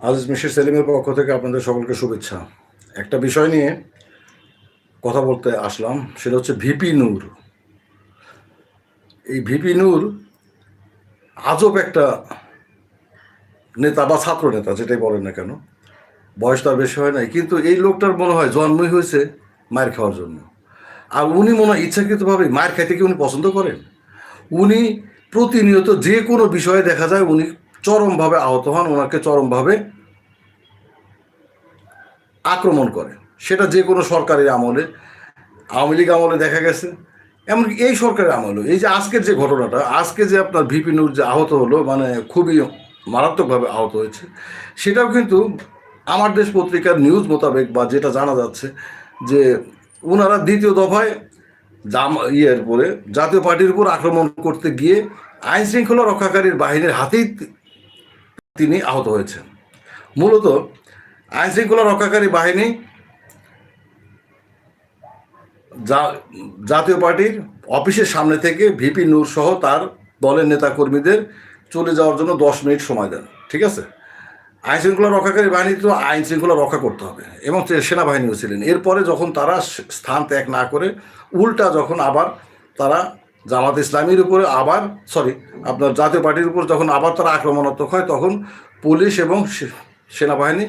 আজিজ মিশির সেলিমের পক্ষ থেকে আপনাদের সকলকে শুভেচ্ছা। একটা বিষয় নিয়ে কথা বলতে আসলাম, সেটা হচ্ছে ভিপি নূর। এই ভিপি নূর আজব একটা নেতা বা ছাত্র নেতা, যেটাই বলেন না কেন। বয়স তার বেশি হয় নাই, কিন্তু এই লোকটার মনে হয় জন্মই হয়েছে মায়ের খাওয়ার জন্য। আর উনি মনে হয় ইচ্ছাকৃতভাবে মায়ের খাইতে কি উনি পছন্দ করেন? উনি প্রতিনিয়ত যে কোনো বিষয়ে দেখা যায় উনি চরমভাবে আহত হন, ওনাকে চরমভাবে আক্রমণ করে সেটা যে কোনো সরকারের আমলে, আওয়ামী লীগ আমলে দেখা গেছে, এমনকি এই সরকারের আমলে এই যে আজকের যে ঘটনাটা, আজকে যে আপনার ভিপি নূর যে আহত হলো মানে খুবই মারাত্মকভাবে আহত হয়েছে, সেটাও কিন্তু আমার দেশ পত্রিকার নিউজ মোতাবেক বা যেটা জানা যাচ্ছে যে ওনারা দ্বিতীয় দফায় জাম, ইয়ের উপরে জাতীয় পার্টির উপর আক্রমণ করতে গিয়ে আইন শৃঙ্খলা রক্ষাকারীর বাহিনীর হাতেই তিনি আহত হয়েছেন। মূলত আইনশৃঙ্খলা রক্ষাকারী বাহিনী জাতীয় পার্টির অফিসের সামনে থেকে ভিপি নূর সহ তার দলের নেতাকর্মীদের চলে যাওয়ার জন্য দশ মিনিট সময় দেন, ঠিক আছে? আইন শৃঙ্খলা রক্ষাকারী বাহিনী তো আইন শৃঙ্খলা রক্ষা করতে হবে এবং সেনাবাহিনীও ছিলেন। এরপরে যখন তারা স্থান ত্যাগ না করে, উল্টা যখন আবার তারা জামাত ইসলামীর উপরে আবার সরি আপনার জাতীয় পার্টির উপর যখন আবার তারা আক্রমণাত্মক হয়, তখন পুলিশ এবং সেনাবাহিনী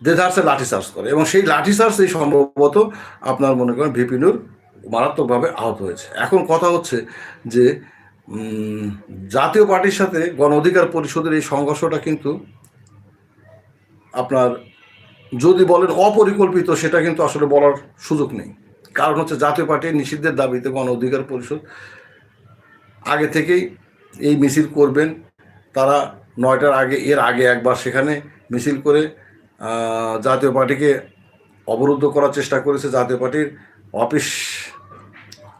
দেধারসে লাঠিচার্জ করে এবং সেই লাঠিচার্জ এই সম্ভবত আপনার মনে করেন ভিপিনুর মারাত্মকভাবে আহত হয়েছে। এখন কথা হচ্ছে যে জাতীয় পার্টির সাথে গণ অধিকার পরিষদের এই সংঘর্ষটা কিন্তু আপনার যদি বলেন অপরিকল্পিত, সেটা কিন্তু আসলে বলার সুযোগ নেই। কারণ হচ্ছে জাতীয় পার্টি নিষিদ্ধের দাবিতে গণ অধিকার পরিষদ আগে থেকেই এই মিছিল করবেন। তারা নয়টার আগে, এর আগে একবার সেখানে মিছিল করে জাতীয় পার্টিকে অবরুদ্ধ করার চেষ্টা করেছে। জাতীয় পার্টির অফিস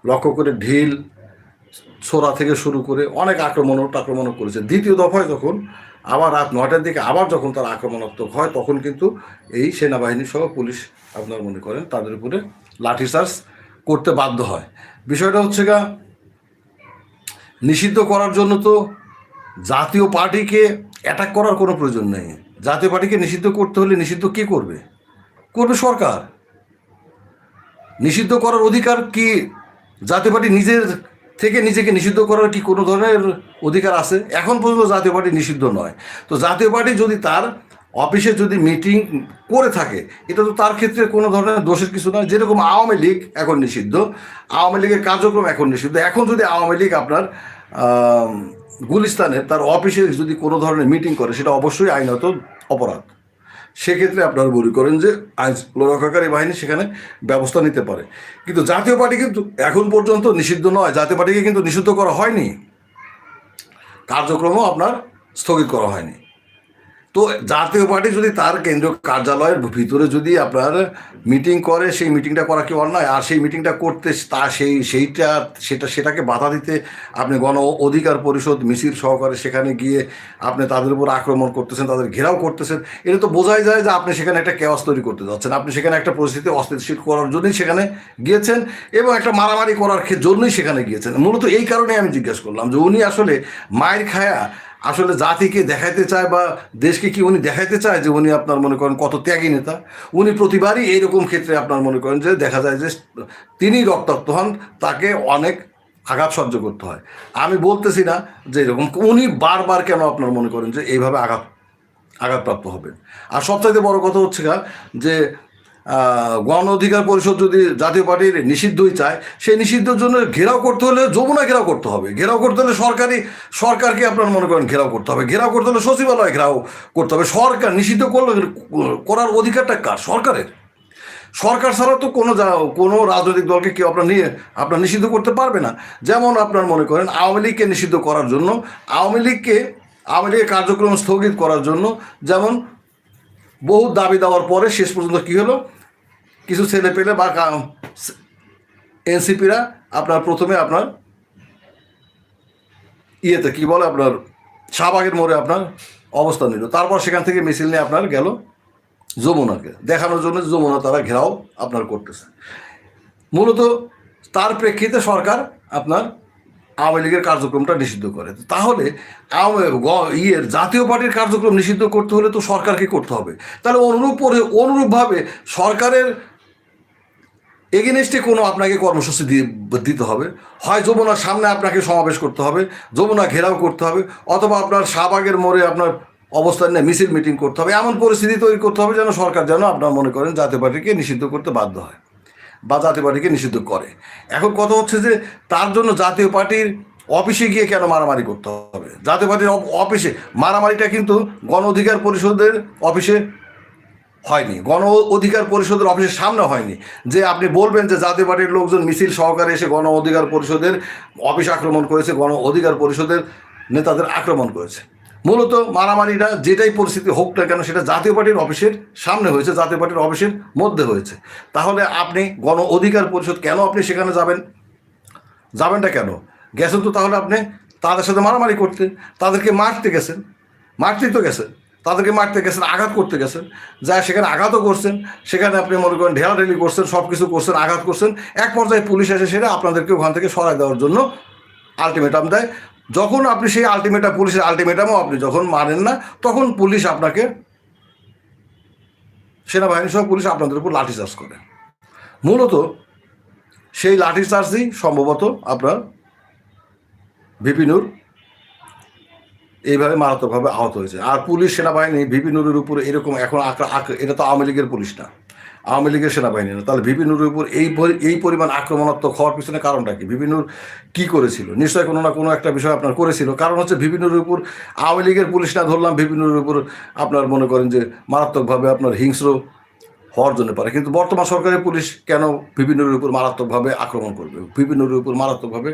লক্ষ্য করে ঢিল, ছোড়া থেকে শুরু করে অনেক আক্রমণও আক্রমণও করেছে। দ্বিতীয় দফায় যখন আবার রাত নয়টার দিকে আবার যখন তারা আক্রমণাত্মক হয়, তখন কিন্তু এই সেনাবাহিনী সহ পুলিশ আপনার মনে করেন তাদের উপরে লাঠিচার্জ করতে বাধ্য হয়। বিষয়টা হচ্ছে গা, নিষিদ্ধ করার জন্য তো জাতীয় পার্টিকে অ্যাটাক করার কোনো প্রয়োজন নেই। জাতীয় পার্টিকে নিষিদ্ধ করতে হলে নিষিদ্ধ কে করবে? করবে সরকার। নিষিদ্ধ করার অধিকার কি জাতীয় পার্টি নিজের থেকে নিজেকে নিষিদ্ধ করার কি কোনো ধরনের অধিকার আছে? এখন পর্যন্ত জাতীয় পার্টি নিষিদ্ধ নয়। তো জাতীয় পার্টি যদি তার অফিসে যদি মিটিং করে থাকে, এটা তো তার ক্ষেত্রে কোনো ধরনের দোষের কিছু নয়। যেরকম আওয়ামী লীগ এখন নিষিদ্ধ, আওয়ামী লীগের কার্যক্রম এখন নিষিদ্ধ। এখন যদি আওয়ামী লীগ আপনার গুলিস্তানে তার অফিসে যদি কোনো ধরনের মিটিং করে, সেটা অবশ্যই আইনত অপরাধ। সেক্ষেত্রে আপনারা মনে করেন যে আইন রক্ষাকারী বাহিনী সেখানে ব্যবস্থা নিতে পারে। কিন্তু জাতীয় পার্টি কিন্তু এখন পর্যন্ত নিষিদ্ধ নয়। জাতীয় পার্টিকে কিন্তু নিষিদ্ধ করা হয়নি। কার্যক্রমও আপনার স্থগিত করা হয়নি। তো জাতীয় পার্টি যদি তার কেন্দ্রীয় কার্যালয়ের ভিতরে যদি আপনার মিটিং করে, সেই মিটিংটা করা কি অন্যায়? আর সেই মিটিংটা করতে তা সেই, সেইটা, সেটা, সেটাকে বাধা দিতে আপনি গণ অধিকার পরিষদ মিছিল সহকারে সেখানে গিয়ে আপনি তাদের উপর আক্রমণ করতেছেন, তাদের ঘেরাও করতেছেন, এটা তো বোঝাই যায় যে আপনি সেখানে একটা কেওয়াস তৈরি করতে যাচ্ছেন। আপনি সেখানে একটা পরিস্থিতি অস্থিতিশীল করার জন্যই সেখানে গিয়েছেন এবং একটা মারামারি করার জন্যই সেখানে গিয়েছেন। মূলত এই কারণে আমি জিজ্ঞেস করলাম যে উনি আসলে মায়ের খায়া আসলে জাতিকে দেখাইতে চায় বা দেশকে কি উনি দেখাইতে চায় যে উনি আপনার মনে করেন কত ত্যাগী নেতা? উনি প্রতিবারই এইরকম ক্ষেত্রে আপনার মনে করেন যে দেখা যায় যে তিনি রক্তাক্ত হন, তাকে অনেক আঘাত সহ্য করতে হয়। আমি বলতেছি না যে এরকম, উনি বারবার কেন আপনার মনে করেন যে এইভাবে আঘাত, আঘাতপ্রাপ্ত হবেন? আর সবচাইতে বড় কথা হচ্ছে যে গণ অধিকার পরিষদ যদি জাতীয় পার্টির নিষিদ্ধই চায়, সেই নিষিদ্ধের জন্য ঘেরাও করতে হলে যমুনা ঘেরাও করতে হবে। ঘেরাও করতে হলে সরকারি, সরকারকে আপনার মনে করেন ঘেরাও করতে হবে। ঘেরাও করতে হলে সচিবালয় ঘেরাও করতে হবে। সরকার নিষিদ্ধ করলে করার অধিকারটা কার? সরকারের। সরকার ছাড়া তো কোনো কোনো রাজনৈতিক দলকে কেউ আপনার নিয়ে, আপনার নিষিদ্ধ করতে পারবে না। যেমন আপনার মনে করেন আওয়ামী লীগকে নিষিদ্ধ করার জন্য, আওয়ামী লীগকে, আওয়ামী লীগের কার্যক্রম স্থগিত করার জন্য, যেমন বহু দাবি দেওয়ার পরে শেষ পর্যন্ত কী হলো? কিছু ছেলে পেলে বা এনসিপিরা আপনার প্রথমে আপনার ইয়েতে কি বলে আপনার শাহবাগের মোড়ে আপনার অবস্থান নিল। তারপর সেখান থেকে মিছিল নিয়ে আপনার গেল যমুনাকে। দেখানোর জন্য যমুনা তারা ঘেরাও আপনার করতেছে। মূলত তার প্রেক্ষিতে সরকার আপনার আওয়ামী লীগের কার্যক্রমটা নিষিদ্ধ করে। তাহলে ইয়ের জাতীয় পার্টির কার্যক্রম নিষিদ্ধ করতে হলে তো সরকারকে করতে হবে। তাহলে অনুরূপ অনুরূপভাবে সরকারের এগেনস্টে কোনো আপনাকে কর্মসূচি দিয়ে, দিতে হবে। হয় যমুনার সামনে আপনাকে সমাবেশ করতে হবে, যমুনা ঘেরাও করতে হবে, অথবা আপনার শাহবাগের মোড়ে আপনার অবস্থান নিয়ে মিছিল মিটিং করতে হবে। এমন পরিস্থিতি তৈরি করতে হবে যেন সরকার যেন আপনার মনে করেন জাতীয় পার্টিকে নিষিদ্ধ করতে বাধ্য হয়। বা জাতীয় পার্টিকে নিষিদ্ধ করে। এখন কথা হচ্ছে যে, তার জন্য জাতীয় পার্টির অফিসে গিয়ে কেন মারামারি করতে হবে? জাতীয় পার্টির অফিসে মারামারিটা কিন্তু গণ অধিকার পরিষদের অফিসে হয়নি। গণ অধিকার পরিষদের অফিসের সামনে হয়নি। যে আপনি বলবেন যে জাতীয় পার্টির লোকজন মিছিল সহকারে এসে গণ অধিকার পরিষদের অফিস আক্রমণ করেছে, গণ অধিকার পরিষদের নেতাদের আক্রমণ করেছে। মূলত মারামারিটা যেটাই পরিস্থিতি হোক না কেন, সেটা জাতীয় পার্টির অফিসের সামনে হয়েছে, জাতীয় পার্টির অফিসের মধ্যে হয়েছে। তাহলে আপনি গণ অধিকার পরিষদ কেন আপনি সেখানে যাবেন? যাবেনটা কেন? গেছেন তো তাহলে আপনি তাদের সাথে মারামারি করতে, তাদেরকে মারতে গেছেন। মারতেই তো গেছেন। তাদেরকে মারতে গেছেন, আঘাত করতে গেছেন। যা সেখানে আঘাতও করছেন, সেখানে আপনি মনে করেন ঢেলাঢেলি করছেন সব কিছু করছেন, আঘাত করছেন, এক পর্যায়ে পুলিশ এসে সেটা আপনাদেরকে ওখান থেকে সরাই দেওয়ার জন্য আলটিমেটাম দেয়। যখন আপনি সেই আলটিমেটাম পুলিশের আলটিমেটামও আপনি যখন মানেন না, তখন পুলিশ আপনাকে সেনাবাহিনী সহ পুলিশ আপনাদের উপর লাঠিচার্জ করে। মূলত সেই লাঠিচার্জই সম্ভবত আপনার ভিপিনুর এইভাবে মারাত্মকভাবে আহত হয়েছে। আর পুলিশ সেনাবাহিনী ভিপিনুরের উপর এরকম এখন আক্র- এটা তো আওয়ামী লীগের পুলিশ না। আওয়ামী লীগের সেনাবাহিনী না। তাহলে ভিপিনুরের উপর এই এই পরিমাণ আক্রমণাত্মক হওয়ার পিছনে কারণটা কি? ভিপিনুর কি করেছিল? নিশ্চয়ই কোনো না কোনো একটা বিষয় আপনার করেছিল। কারণ হচ্ছে ভিপিনুরের উপর আওয়ামী লীগের পুলিশ না ধরলাম ভিপিনুরের উপর আপনার মনে করেন যে মারাত্মকভাবে আপনার হিংস্র হওয়ার জন্য পারে। কিন্তু বর্তমান সরকারের পুলিশ কেন বিভিন্নর উপর মারাত্মকভাবে আক্রমণ করবে? বিভিন্নর উপর মারাত্মকভাবে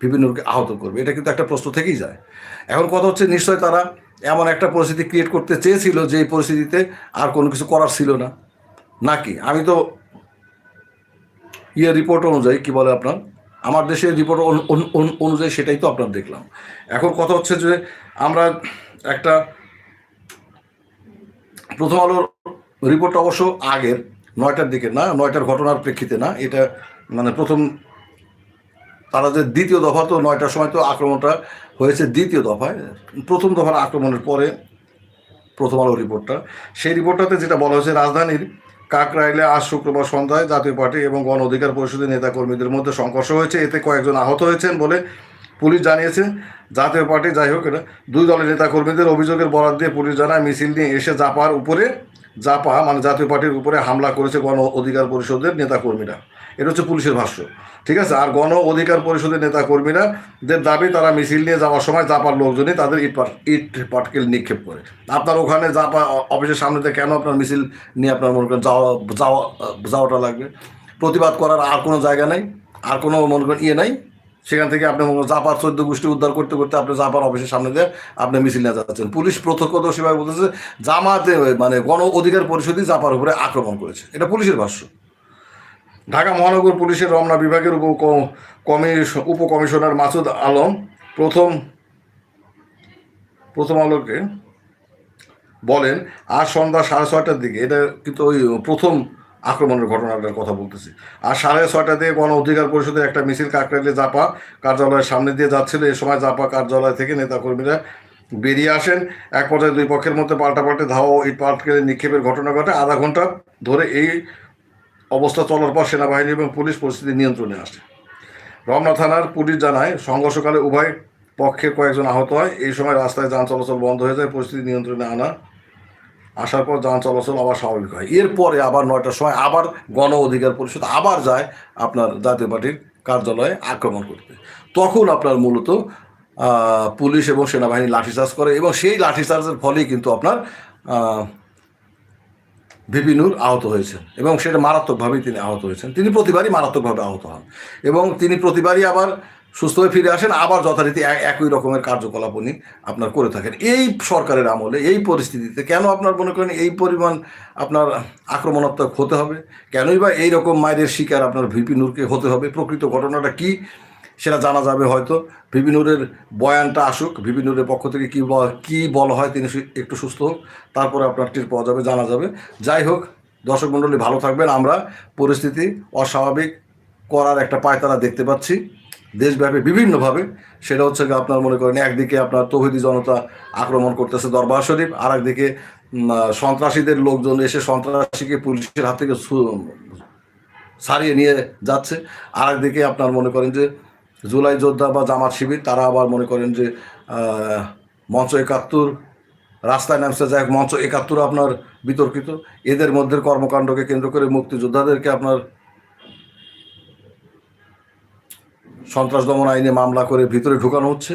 বিভিন্নকে আহত করবে? এটা কিন্তু একটা প্রশ্ন থেকেই যায়। এখন কথা হচ্ছে নিশ্চয় তারা এমন একটা পরিস্থিতি ক্রিয়েট করতে চেয়েছিল যে এই পরিস্থিতিতে আর কোনো কিছু করার ছিল না। নাকি? আমি তো ইয়ে রিপোর্ট অনুযায়ী কি বলে আপনার? আমার দেশের রিপোর্ট অনুযায়ী সেটাই তো আপনার দেখলাম। এখন কথা হচ্ছে যে আমরা একটা প্রথম আলোর রিপোর্ট অবশ্য আগের, নয়টার দিকে না, নয়টার ঘটনার প্রেক্ষিতে না, এটা মানে প্রথম তারা যে দ্বিতীয় দফা তো নয়টার সময় তো আক্রমণটা হয়েছে দ্বিতীয় দফায়। প্রথম দফার আক্রমণের পরে প্রথম আলো রিপোর্টটা সেই রিপোর্টটাতে যেটা বলা হয়েছে রাজধানীর কাকরাইলে আজ শুক্রবার সন্ধ্যায় জাতীয় পার্টি এবং গণ অধিকার পরিষদের নেতাকর্মীদের মধ্যে সংঘর্ষ হয়েছে। এতে কয়েকজন আহত হয়েছেন বলে পুলিশ জানিয়েছে। জাতীয় পার্টি, যাই হোক, এটা দুই দলের নেতাকর্মীদের অভিযোগের বরাদ দিয়ে পুলিশ জানায়, মিছিল নিয়ে এসে জাপার উপরে, জাপা মানে জাতীয় পার্টির উপরে হামলা করেছে গণ অধিকার পরিষদের নেতাকর্মীরা। এটা হচ্ছে পুলিশের ভাষ্য। ঠিক আছে? আর গণ অধিকার পরিষদের নেতাকর্মীরা যে দাবি, তারা মিছিল নিয়ে যাওয়ার সময় জাপার লোকজনই তাদের ইট ইট পাটকেল নিক্ষেপ করে। আপনার ওখানে জাপা অফিসের সামনেতে কেন আপনার মিছিল নিয়ে আপনার মনে করেন যাওয়া যাওয়া যাওয়াটা লাগবে? প্রতিবাদ করার আর কোনো জায়গা নেই? আর কোনো মনে করেন ইয়ে নাই? সেখান থেকে আপনি জাপার চোদ্দ গোষ্ঠী উদ্ধার করতে করতে আপনি জাপার অফিসের সামনে দিয়ে আপনি মিছিল নিয়ে যাচ্ছেন। পুলিশ প্রত্যক্ষদর্শীভাবে বলতেছে, জামাতে মানে গণ অধিকার পরিষদই জাপার উপরে আক্রমণ করেছে। এটা পুলিশের ভাষ্য। ঢাকা মহানগর পুলিশের রমনা বিভাগের উপ কমিশ উপকমিশনার মাসুদ আলম প্রথম প্রথম আলোকে বলেন, আজ সন্ধ্যা সাড়ে ছয়টার দিকে, এটা কিন্তু ওই প্রথম আক্রমণের ঘটনাটার কথা বলতেছি আর সাড়ে ছয়টা দিয়ে গণ অধিকার পরিষদের একটা মিছিল কাকরাইলে জাপা কার্যালয়ের সামনে দিয়ে যাচ্ছিল। এ সময় জাপা কার্যালয় থেকে নেতাকর্মীরা বেরিয়ে আসেন। এক পর্যায়ে দুই পক্ষের মধ্যে পাল্টাপাল্টে ধাওয়া ইট পাটকেলে নিক্ষেপের ঘটনা ঘটে। আধা ঘণ্টা ধরে এই অবস্থা চলার পর সেনাবাহিনী এবং পুলিশ পরিস্থিতি নিয়ন্ত্রণে আসে। রমনা থানার পুলিশ জানায়, সংঘর্ষকালে উভয় পক্ষের কয়েকজন আহত হয়। এই সময় রাস্তায় যান চলাচল বন্ধ হয়ে যায়, পরিস্থিতি নিয়ন্ত্রণে আনা। আসার পর যান চলাচল আবার স্বাভাবিক হয়। এরপরে আবার নয়টার সময় আবার গণ অধিকার পরিষদ আবার যায় আপনার জাতীয় পার্টির কার্যালয়ে আক্রমণ করতে। তখন আপনার মূলত পুলিশ এবং সেনাবাহিনী লাঠিচার্জ করে এবং সেই লাঠিচার্জের ফলেই কিন্তু আপনার আহ, ভিপি নূর আহত হয়েছেন এবং সেটা মারাত্মকভাবেই তিনি আহত হয়েছেন। তিনি প্রতিবারই মারাত্মকভাবে আহত হন এবং তিনি প্রতিবারই আবার সুস্থ হয়ে ফিরে আসেন। আবার যথারীতি এক- একই রকমের কার্যকলাপ উনি আপনার করে থাকেন। এই সরকারের আমলে এই পরিস্থিতিতে কেন আপনার মনে করেন এই পরিমাণ আপনার আক্রমণাত্মক হতে হবে? কেনই বা এই রকম মায়ের শিকার আপনার ভিপি নূরকে হতে হবে? প্রকৃত ঘটনাটা কি? সেটা জানা যাবে হয়তো। ভিপিনুরের বয়ানটা আসুক ভিপিনুরের পক্ষ থেকে কী কী বলা হয় তিনি একটু সুস্থ হোক, তারপরে আপনার টের পাওয়া যাবে, জানা যাবে। যাই হোক, দর্শক মণ্ডলী ভালো থাকবেন, আমরা পরিস্থিতি অস্বাভাবিক করার একটা পায়তারা দেখতে পাচ্ছি। দেশব্যাপী বিভিন্নভাবে, সেটা হচ্ছে আপনার মনে করেন একদিকে আপনার তৌহিদি জনতা আক্রমণ করতেছে দরবার শরীফ আর একদিকে সন্ত্রাসীদের লোকজন এসে সন্ত্রাসীকে পুলিশের হাত থেকে ছাড়িয়ে নিয়ে যাচ্ছে। আর একদিকে আপনার মনে করেন যে জুলাই যোদ্ধা বা জামাত শিবির, তারা আবার মনে করেন যে মঞ্চ একাত্তর, রাস্তায় নামছে যাই মঞ্চ একাত্তর আপনার বিতর্কিত। এদের মধ্যে কর্মকাণ্ডকে কেন্দ্র করে মুক্তিযোদ্ধাদেরকে আপনার সন্ত্রাস দমন আইনে মামলা করে ভিতরে ঢুকানো হচ্ছে।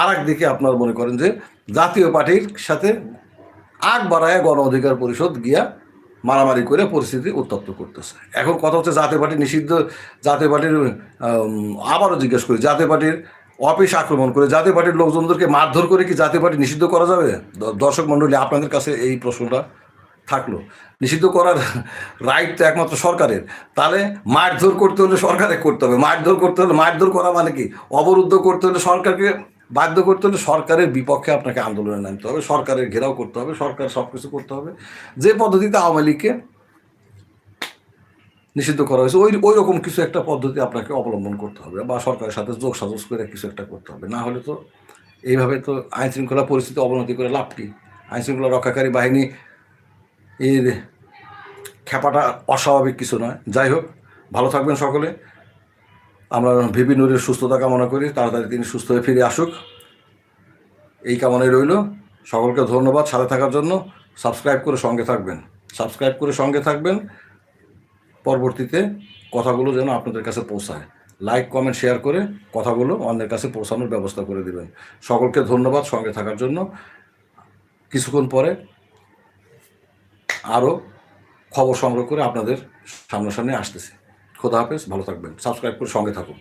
আর একদিকে আপনার মনে করেন যে, জাতীয় পার্টির সাথে আগ বাড়ায় গণ অধিকার পরিষদ গিয়া মারামারি করে পরিস্থিতি উত্তপ্ত করতেছে। এখন কথা হচ্ছে জাতীয় পার্টি নিষিদ্ধ, জাতীয় পার্টির আবারও জিজ্ঞেস করি, জাতীয় পার্টির অফিস আক্রমণ করে জাতীয় পার্টির লোকজনদেরকে মারধর করে কি জাতীয় পার্টি নিষিদ্ধ করা যাবে? দর্শক মণ্ডলী, আপনাদের কাছে এই প্রশ্নটা থাকল। নিষিদ্ধ করার রাইট তো একমাত্র সরকারের। তাহলে মারধর করতে হলে সরকারে করতে হবে। মারধর করতে হলে, মারধর করা মানে কি? অবরুদ্ধ করতে হলে সরকারকে বাধ্য করতে হলে সরকারের বিপক্ষে আপনাকে আন্দোলনে নামতে হবে, সরকারের ঘেরাও করতে হবে, সরকার সব কিছু করতে হবে। যে পদ্ধতিতে আওয়ামী লীগকে নিষিদ্ধ করা হয়েছে, ওই ওই রকম কিছু একটা পদ্ধতি আপনাকে অবলম্বন করতে হবে বা সরকারের সাথে যোগ সাজস করে কিছু একটা করতে হবে। না হলে তো এইভাবে তো আইন শৃঙ্খলা পরিস্থিতি অবনতি করে লাভ কি? আইন শৃঙ্খলা রক্ষাকারী বাহিনী এর খ্যাপাটা অস্বাভাবিক কিছু নয়। যাই হোক, ভালো থাকবেন সকলে। আমরা ভিপি নুরের সুস্থতা কামনা করি, তাড়াতাড়ি তিনি সুস্থ হয়ে ফিরে আসুক। এই কামনাই রইল। সকলকে ধন্যবাদ সাথে থাকার জন্য। সাবস্ক্রাইব করে সঙ্গে থাকবেন। সাবস্ক্রাইব করে সঙ্গে থাকবেন। পরবর্তীতে কথাগুলো যেন আপনাদের কাছে পৌঁছায়। লাইক কমেন্ট শেয়ার করে কথাগুলো অন্যের কাছে পৌঁছানোর ব্যবস্থা করে দিবেন। সকলকে ধন্যবাদ সঙ্গে থাকার জন্য। কিছুক্ষণ পরে আরও খবর সংগ্রহ করে আপনাদের সামনাসামনি আসতেছে। খোদা হাফেজ ভালো থাকবেন। সাবস্ক্রাইব করে সঙ্গে থাকুন।